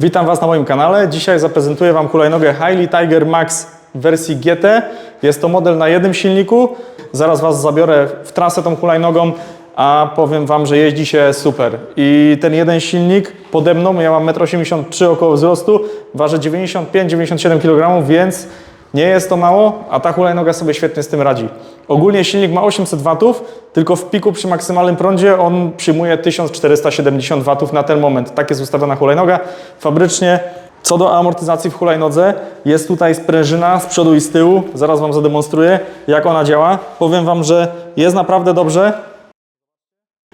Witam Was na moim kanale. Dzisiaj zaprezentuję Wam hulajnogę Hailey Tiger Max w wersji GT. Jest to model na jednym silniku. Zaraz Was zabiorę w trasę tą hulajnogą, a powiem Wam, że jeździ się super. I ten jeden silnik pode mną, ja mam 1,83 m około wzrostu, waży 95-97 kg, więc nie jest to mało, a ta hulajnoga sobie świetnie z tym radzi. Ogólnie silnik ma 800 W, tylko w piku przy maksymalnym prądzie on przyjmuje 1470 W na ten moment. Tak jest ustawiona hulajnoga. Fabrycznie co do amortyzacji w hulajnodze, jest tutaj sprężyna z przodu i z tyłu. Zaraz Wam zademonstruję, jak ona działa. Powiem Wam, że jest naprawdę dobrze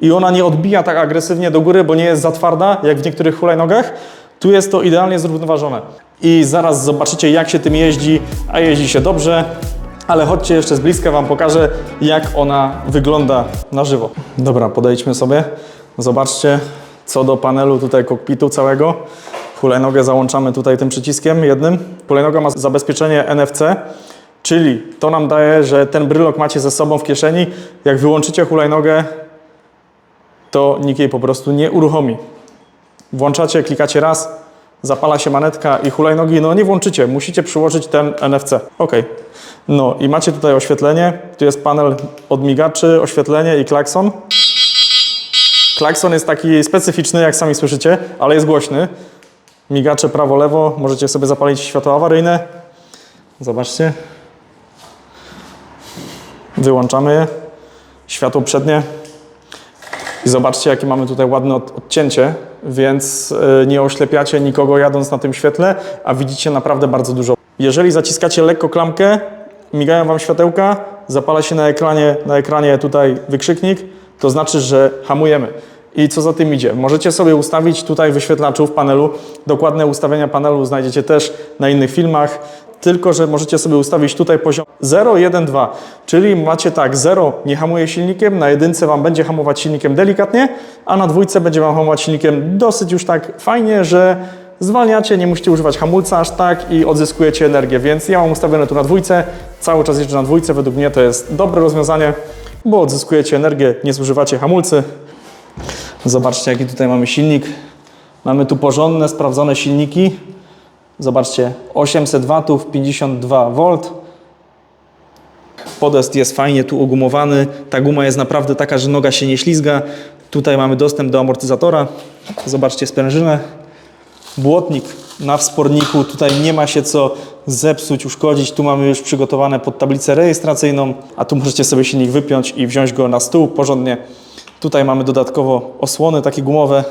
i ona nie odbija tak agresywnie do góry, bo nie jest za twarda, jak w niektórych hulajnogach. Tu jest to idealnie zrównoważone. I zaraz zobaczycie, jak się tym jeździ, a jeździ się dobrze. Ale chodźcie jeszcze z bliska, Wam pokażę, jak ona wygląda na żywo. Dobra, podejdźmy sobie. Zobaczcie, co do panelu tutaj kokpitu całego. Hulajnogę załączamy tutaj tym przyciskiem jednym. Hulajnoga ma zabezpieczenie NFC, czyli to nam daje, że ten brylok macie ze sobą w kieszeni. Jak wyłączycie hulajnogę, to nikt jej po prostu nie uruchomi. Włączacie, klikacie raz, zapala się manetka i hulajnogi, no nie włączycie, musicie przyłożyć ten NFC. Ok. No i macie tutaj oświetlenie, tu jest panel od migaczy, oświetlenie i klakson. Klakson jest taki specyficzny, jak sami słyszycie, ale jest głośny. Migacze prawo-lewo, możecie sobie zapalić światło awaryjne. Zobaczcie. Wyłączamy je. Światło przednie. I zobaczcie, jakie mamy tutaj ładne od, odcięcie, więc y, nie oślepiacie nikogo jadąc na tym świetle, a widzicie naprawdę bardzo dużo. Jeżeli zaciskacie lekko klamkę, migają Wam światełka, zapala się na ekranie, na ekranie tutaj wykrzyknik, to znaczy, że hamujemy. I co za tym idzie? Możecie sobie ustawić tutaj wyświetlaczu w panelu. Dokładne ustawienia panelu znajdziecie też na innych filmach. Tylko, że możecie sobie ustawić tutaj poziom 0, 1, 2. Czyli macie tak, 0 nie hamuje silnikiem, na jedynce Wam będzie hamować silnikiem delikatnie, a na dwójce będzie Wam hamować silnikiem dosyć już tak fajnie, że zwalniacie, nie musicie używać hamulca aż tak i odzyskujecie energię. Więc ja mam ustawione tu na dwójce, cały czas jeżdżę na dwójce. Według mnie to jest dobre rozwiązanie, bo odzyskujecie energię, nie zużywacie hamulcy. Zobaczcie, jaki tutaj mamy silnik. Mamy tu porządne, sprawdzone silniki. Zobaczcie, 800 W, 52 V. Podest jest fajnie tu ogumowany. Ta guma jest naprawdę taka, że noga się nie ślizga. Tutaj mamy dostęp do amortyzatora. Zobaczcie sprężynę. Błotnik na wsporniku. Tutaj nie ma się co zepsuć, uszkodzić. Tu mamy już przygotowane pod tablicę rejestracyjną, a tu możecie sobie silnik wypiąć i wziąć go na stół porządnie. Tutaj mamy dodatkowo osłony takie gumowe.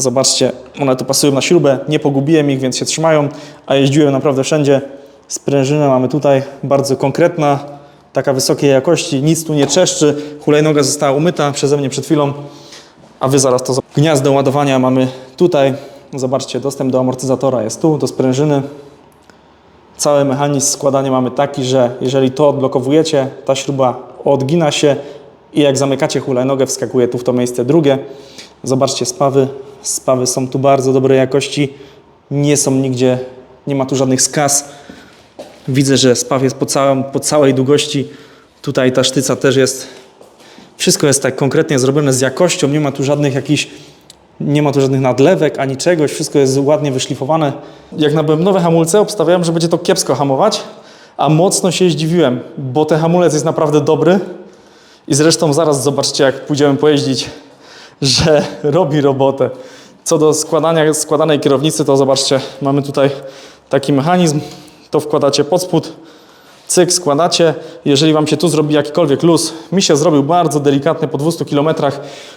Zobaczcie, one tu pasują na śrubę, nie pogubiłem ich, więc się trzymają, a jeździłem naprawdę wszędzie. Sprężynę mamy tutaj bardzo konkretna, taka wysokiej jakości, nic tu nie trzeszczy. Hulajnoga została umyta przeze mnie przed chwilą, a Wy zaraz to... Gniazdo ładowania mamy tutaj. Zobaczcie, dostęp do amortyzatora jest tu, do sprężyny. Cały mechanizm składania mamy taki, że jeżeli to odblokowujecie, ta śruba odgina się i jak zamykacie hulajnogę, wskakuje tu w to miejsce drugie. Zobaczcie spawy. Spawy są tu bardzo dobrej jakości. Nie są nigdzie, nie ma tu żadnych skaz. Widzę, że spaw jest po, całym, po całej długości. Tutaj ta sztyca też jest. Wszystko jest tak konkretnie zrobione z jakością. Nie ma tu żadnych jakichś nie ma tu żadnych nadlewek ani czegoś, wszystko jest ładnie wyszlifowane. Jak na nowe hamulce obstawiałem, że będzie to kiepsko hamować, a mocno się zdziwiłem, bo ten hamulec jest naprawdę dobry i zresztą zaraz zobaczcie, jak pójdziemy pojeździć, że robi robotę. Co do składania, składanej kierownicy, to zobaczcie, mamy tutaj taki mechanizm, to wkładacie pod spód, cyk, składacie. Jeżeli Wam się tu zrobi jakikolwiek luz, mi się zrobił bardzo delikatny po 200 km,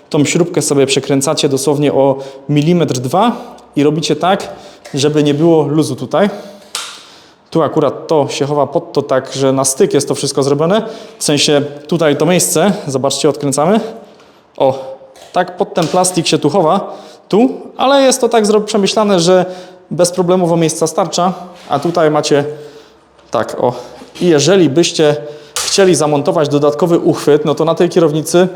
tą śrubkę sobie przekręcacie dosłownie o milimetr dwa i robicie tak, żeby nie było luzu tutaj. Tu akurat to się chowa pod to tak, że na styk jest to wszystko zrobione. W sensie tutaj to miejsce, zobaczcie, odkręcamy. O, tak pod ten plastik się tu chowa, tu, ale jest to tak przemyślane, że bezproblemowo miejsca starcza, a tutaj macie tak, o. I jeżeli byście chcieli zamontować dodatkowy uchwyt, no to na tej kierownicy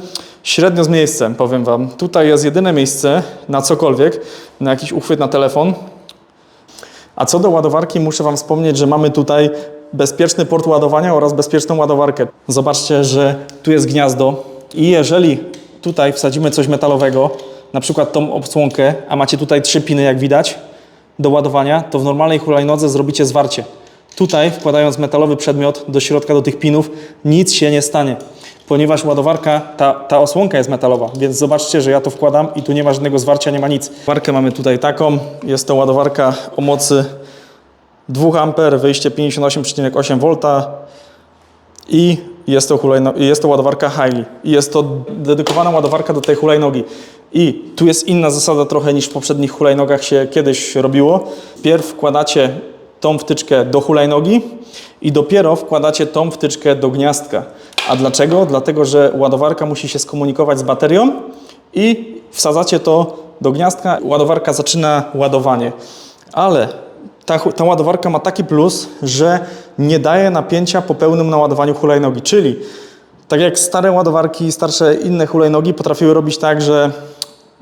średnio z miejscem, powiem Wam. Tutaj jest jedyne miejsce na cokolwiek, na jakiś uchwyt na telefon. A co do ładowarki, muszę Wam wspomnieć, że mamy tutaj bezpieczny port ładowania oraz bezpieczną ładowarkę. Zobaczcie, że tu jest gniazdo i jeżeli tutaj wsadzimy coś metalowego, na przykład tą obsłonkę, a macie tutaj trzy piny, jak widać, do ładowania, to w normalnej hulajnodze zrobicie zwarcie. Tutaj, wkładając metalowy przedmiot do środka, do tych pinów, nic się nie stanie, ponieważ ładowarka, ta, ta osłonka jest metalowa, więc zobaczcie, że ja to wkładam i tu nie ma żadnego zwarcia, nie ma nic. Ładowarkę mamy tutaj taką, jest to ładowarka o mocy 2 A, wyjście 58,8 V i jest to, hulajno, jest to ładowarka Hiley. I jest to dedykowana ładowarka do tej hulajnogi. I tu jest inna zasada trochę niż w poprzednich hulajnogach się kiedyś robiło. Pierw wkładacie tą wtyczkę do hulajnogi i dopiero wkładacie tą wtyczkę do gniazdka. A dlaczego? Dlatego, że ładowarka musi się skomunikować z baterią i wsadzacie to do gniazdka, ładowarka zaczyna ładowanie. Ale ta, ta ładowarka ma taki plus, że nie daje napięcia po pełnym naładowaniu hulajnogi. Czyli tak jak stare ładowarki, starsze inne hulajnogi potrafiły robić tak, że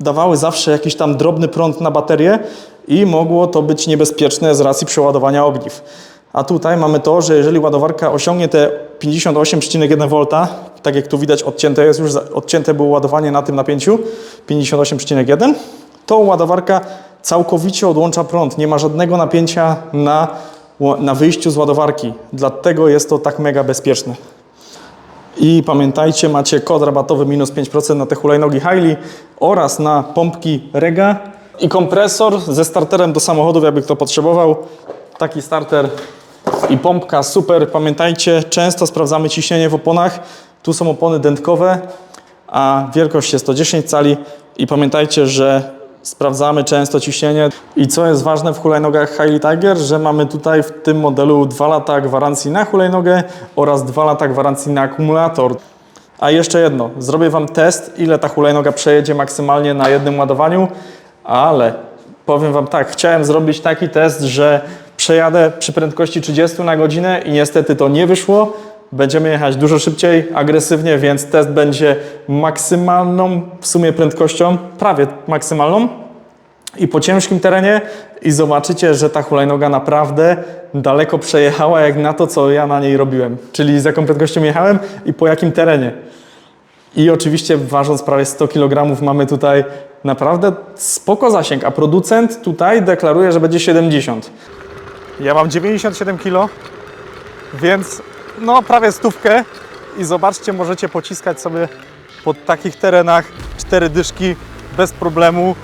dawały zawsze jakiś tam drobny prąd na baterię i mogło to być niebezpieczne z racji przeładowania ogniw. A tutaj mamy to, że jeżeli ładowarka osiągnie te 58,1 V, tak jak tu widać odcięte jest już, odcięte było ładowanie na tym napięciu 58,1, to ładowarka całkowicie odłącza prąd. Nie ma żadnego napięcia na, na wyjściu z ładowarki. Dlatego jest to tak mega bezpieczne. I pamiętajcie, macie kod rabatowy minus 5% na te hulajnogi Hiley oraz na pompki Rega i kompresor ze starterem do samochodów, jakby kto potrzebował. Taki starter i pompka, super. Pamiętajcie, często sprawdzamy ciśnienie w oponach. Tu są opony dętkowe, a wielkość jest to 10 cali i pamiętajcie, że sprawdzamy często ciśnienie. I co jest ważne w hulajnogach Hiley Tiger, że mamy tutaj w tym modelu 2 lata gwarancji na hulajnogę oraz 2 lata gwarancji na akumulator. A jeszcze jedno, zrobię Wam test, ile ta hulajnoga przejedzie maksymalnie na jednym ładowaniu, ale powiem Wam tak, chciałem zrobić taki test, że przejadę przy prędkości 30 na godzinę i niestety to nie wyszło. Będziemy jechać dużo szybciej, agresywnie, więc test będzie maksymalną w sumie prędkością, prawie maksymalną i po ciężkim terenie i zobaczycie, że ta hulajnoga naprawdę daleko przejechała jak na to, co ja na niej robiłem. Czyli z jaką prędkością jechałem i po jakim terenie. I oczywiście ważąc prawie 100 kg mamy tutaj naprawdę spoko zasięg, a producent tutaj deklaruje, że będzie 70. Ja mam 97 kg, więc no prawie stówkę i zobaczcie, możecie pociskać sobie po takich terenach cztery dyszki bez problemu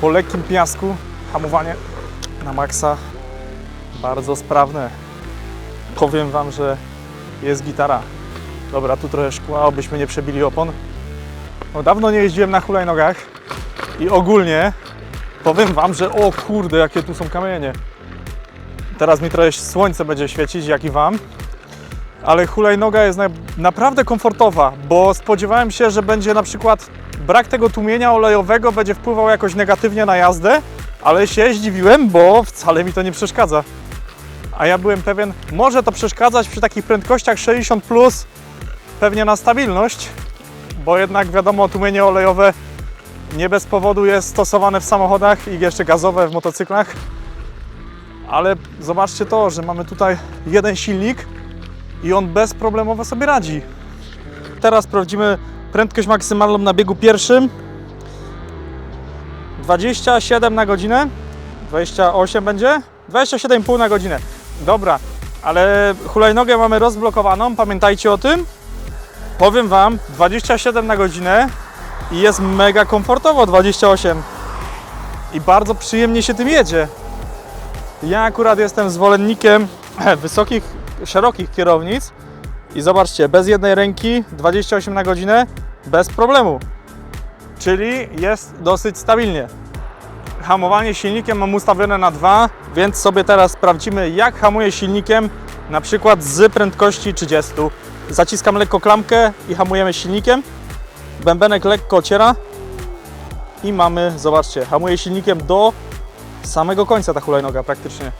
po lekkim piasku. Hamowanie na maksa bardzo sprawne. Powiem Wam, że jest gitara. Dobra, tu trochę szkła, obyśmy nie przebili opon. No, dawno nie jeździłem na hulajnogach i ogólnie powiem Wam, że o kurde, jakie tu są kamienie. Teraz mi trochę słońce będzie świecić, jak i Wam. Ale hulajnoga jest na, naprawdę komfortowa, bo spodziewałem się, że będzie na przykład brak tego tłumienia olejowego będzie wpływał jakoś negatywnie na jazdę, ale się zdziwiłem, bo wcale mi to nie przeszkadza. A ja byłem pewien, może to przeszkadzać przy takich prędkościach 60 plus, pewnie na stabilność, bo jednak wiadomo, tłumienie olejowe nie bez powodu jest stosowane w samochodach i jeszcze gazowe w motocyklach. Ale zobaczcie to, że mamy tutaj jeden silnik i on bezproblemowo sobie radzi. Teraz sprawdzimy prędkość maksymalną na biegu pierwszym. 27 na godzinę. 28 będzie? 27,5 na godzinę. Dobra, ale hulajnogę mamy rozblokowaną, pamiętajcie o tym. Powiem Wam, 27 na godzinę i jest mega komfortowo 28. I bardzo przyjemnie się tym jedzie. Ja akurat jestem zwolennikiem wysokich, szerokich kierownic i zobaczcie, bez jednej ręki 28 na godzinę bez problemu. Czyli jest dosyć stabilnie. Hamowanie silnikiem mam ustawione na 2, więc sobie teraz sprawdzimy jak hamuję silnikiem na przykład z prędkości 30. Zaciskam lekko klamkę i hamujemy silnikiem. Bębenek lekko ociera i mamy, zobaczcie, hamuję silnikiem do samego końca ta hulajnoga praktycznie.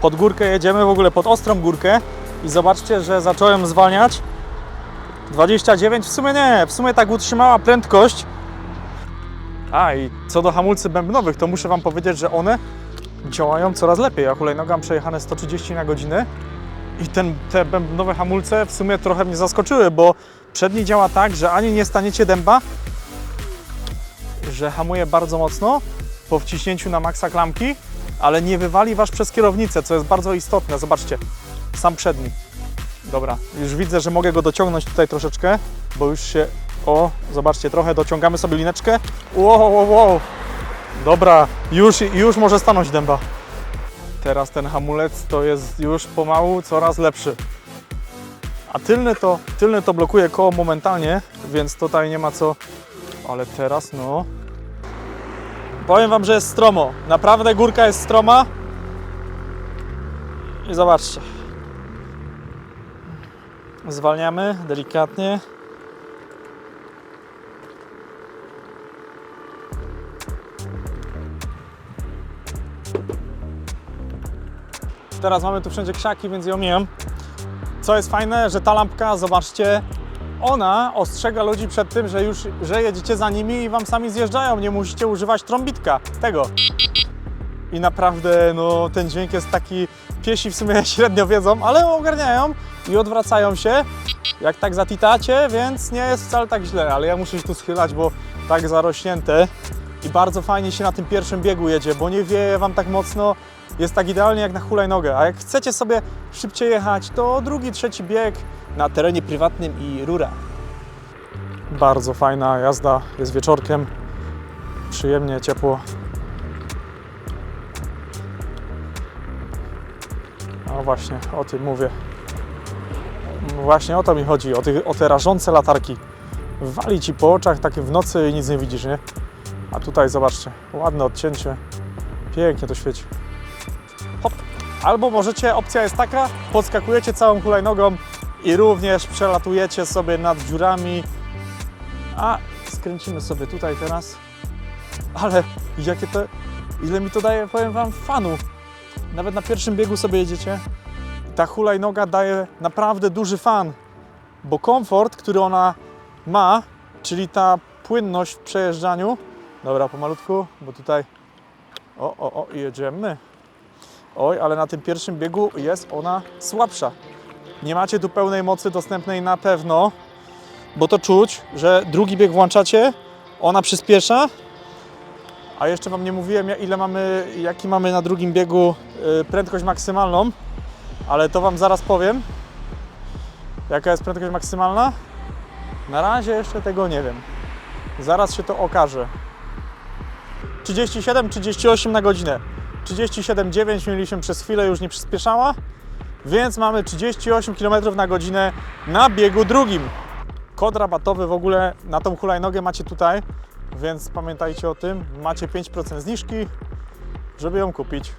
Pod górkę jedziemy, w ogóle pod ostrą górkę i zobaczcie, że zacząłem zwalniać. 29, w sumie nie, w sumie tak utrzymała prędkość. A i co do hamulcy bębnowych, to muszę Wam powiedzieć, że one działają coraz lepiej. Ja hulajnoga mam przejechane 130 na godzinę i ten, te bębnowe hamulce w sumie trochę mnie zaskoczyły, bo przedni działa tak, że ani nie staniecie dęba, że hamuje bardzo mocno po wciśnięciu na maksa klamki, ale nie wywali Was przez kierownicę, co jest bardzo istotne. Zobaczcie, sam przedni. Dobra, już widzę, że mogę go dociągnąć tutaj troszeczkę, bo już się... O, zobaczcie, trochę dociągamy sobie lineczkę. Wow, wow, wow. Dobra, już, już może stanąć dęba. Teraz ten hamulec to jest już pomału coraz lepszy. A tylny to, tylny to blokuje koło momentalnie, więc tutaj nie ma co... Ale teraz no... Powiem Wam, że jest stromo. Naprawdę górka jest stroma. I zobaczcie. Zwalniamy delikatnie. Teraz mamy tu wszędzie krzaki, więc ją mijam. Co jest fajne, że ta lampka, zobaczcie, ona ostrzega ludzi przed tym, że już że jedziecie za nimi i wam sami zjeżdżają. Nie musicie używać trąbitka tego. I naprawdę no, ten dźwięk jest taki, piesi w sumie średnio wiedzą, ale ogarniają i odwracają się, jak tak zatitacie, więc nie jest wcale tak źle, ale ja muszę się tu schylać, bo tak zarośnięte. I bardzo fajnie się na tym pierwszym biegu jedzie, bo nie wieje Wam tak mocno, jest tak idealnie jak na hulajnogę, a jak chcecie sobie szybciej jechać, to drugi, trzeci bieg na terenie prywatnym i rura. Bardzo fajna jazda, jest wieczorkiem, przyjemnie, ciepło. No właśnie, o tym mówię. Właśnie o to mi chodzi, o, tych, o te rażące latarki. Wali ci po oczach takie w nocy i nic nie widzisz, nie? A tutaj zobaczcie, ładne odcięcie. Pięknie to świeci. Hop. Albo możecie, opcja jest taka, podskakujecie całą hulajnogą i również przelatujecie sobie nad dziurami. A skręcimy sobie tutaj teraz. Ale jakie to, ile mi to daje, powiem Wam, fanu. Nawet na pierwszym biegu sobie jedziecie. Ta hulajnoga daje naprawdę duży fan, bo komfort, który ona ma, czyli ta płynność w przejeżdżaniu. Dobra, pomalutku, bo tutaj. O, o, o, jedziemy. Oj, ale na tym pierwszym biegu jest ona słabsza. Nie macie tu pełnej mocy dostępnej na pewno, bo to czuć, że drugi bieg włączacie, ona przyspiesza. A jeszcze Wam nie mówiłem, ile mamy, jaki mamy na drugim biegu y, prędkość maksymalną, ale to Wam zaraz powiem. Jaka jest prędkość maksymalna? Na razie jeszcze tego nie wiem. Zaraz się to okaże. 37-38 na godzinę. 37,9 mieliśmy przez chwilę, już nie przyspieszała, więc mamy 38 km na godzinę na biegu drugim. Kod rabatowy w ogóle na tą hulajnogę macie tutaj, więc pamiętajcie o tym. Macie 5% zniżki, żeby ją kupić.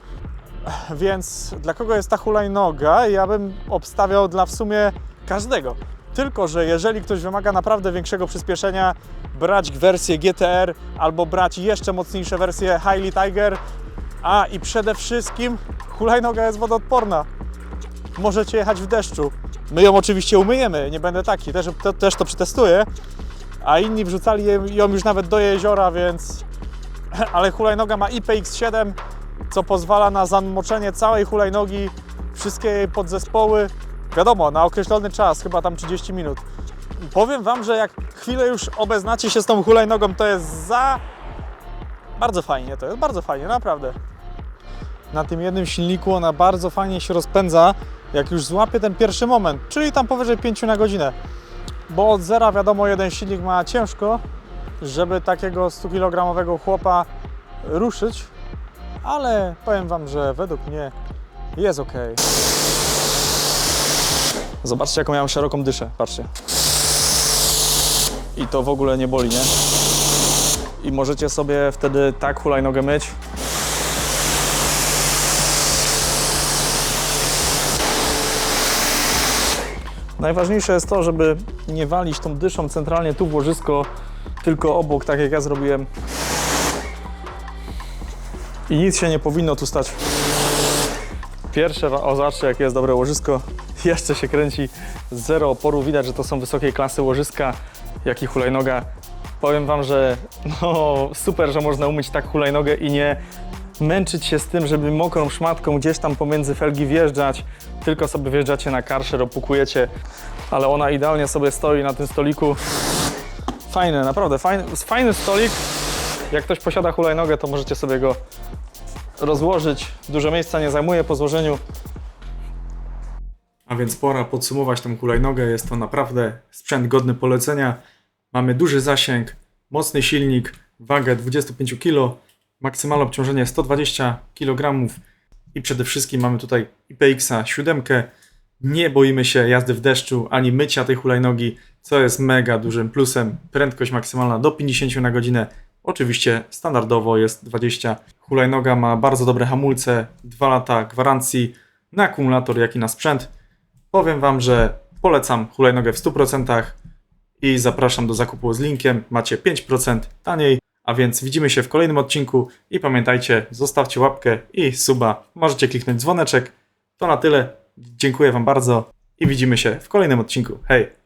Więc dla kogo jest ta hulajnoga? Ja bym obstawiał dla w sumie każdego. Tylko, że jeżeli ktoś wymaga naprawdę większego przyspieszenia, brać wersję GTR albo brać jeszcze mocniejsze wersje Highly Tiger. A i przede wszystkim hulajnoga jest wodoodporna. Możecie jechać w deszczu. My ją oczywiście umyjemy, nie będę taki, też to, też to przetestuję. A inni wrzucali ją już nawet do jeziora, więc... Ale hulajnoga ma IPX7, co pozwala na zamoczenie całej hulajnogi, wszystkie jej podzespoły. Wiadomo, na określony czas, chyba tam 30 minut. Powiem Wam, że jak chwilę już obeznacie się z tą hulajnogą, to jest za... Bardzo fajnie, to jest bardzo fajnie, naprawdę. Na tym jednym silniku ona bardzo fajnie się rozpędza, jak już złapie ten pierwszy moment, czyli tam powyżej 5 na godzinę. Bo od zera wiadomo, jeden silnik ma ciężko, żeby takiego 100 kg chłopa ruszyć, ale powiem Wam, że według mnie jest ok. Zobaczcie, jaką ja mam szeroką dyszę, patrzcie. I to w ogóle nie boli, nie? I możecie sobie wtedy tak hulajnogę myć. Najważniejsze jest to, żeby nie walić tą dyszą centralnie tu w łożysko, tylko obok, tak jak ja zrobiłem. I nic się nie powinno tu stać. Pierwsze, o zobaczcie jakie jest dobre łożysko, jeszcze się kręci, zero oporu, widać, że to są wysokiej klasy łożyska, jak i hulajnoga. Powiem Wam, że no super, że można umyć tak hulajnogę i nie męczyć się z tym, żeby mokrą szmatką gdzieś tam pomiędzy felgi wjeżdżać, tylko sobie wjeżdżacie na karszer, opukujecie, ale ona idealnie sobie stoi na tym stoliku. Fajny, naprawdę fajny, fajny stolik. Jak ktoś posiada hulajnogę, to możecie sobie go rozłożyć. Dużo miejsca nie zajmuje po złożeniu. A więc pora podsumować tą hulajnogę. Jest to naprawdę sprzęt godny polecenia. Mamy duży zasięg, mocny silnik, wagę 25 kg, maksymalne obciążenie 120 kg i przede wszystkim mamy tutaj IPX-a 7. Nie boimy się jazdy w deszczu ani mycia tej hulajnogi, co jest mega dużym plusem. Prędkość maksymalna do 50 na godzinę. Oczywiście standardowo jest 20. Hulajnoga ma bardzo dobre hamulce, 2 lata gwarancji na akumulator, jak i na sprzęt. Powiem Wam, że polecam hulajnogę w 100% i zapraszam do zakupu z linkiem. Macie 5% taniej. A więc widzimy się w kolejnym odcinku i pamiętajcie, zostawcie łapkę i suba. Możecie kliknąć dzwoneczek. To na tyle. Dziękuję Wam bardzo i widzimy się w kolejnym odcinku. Hej!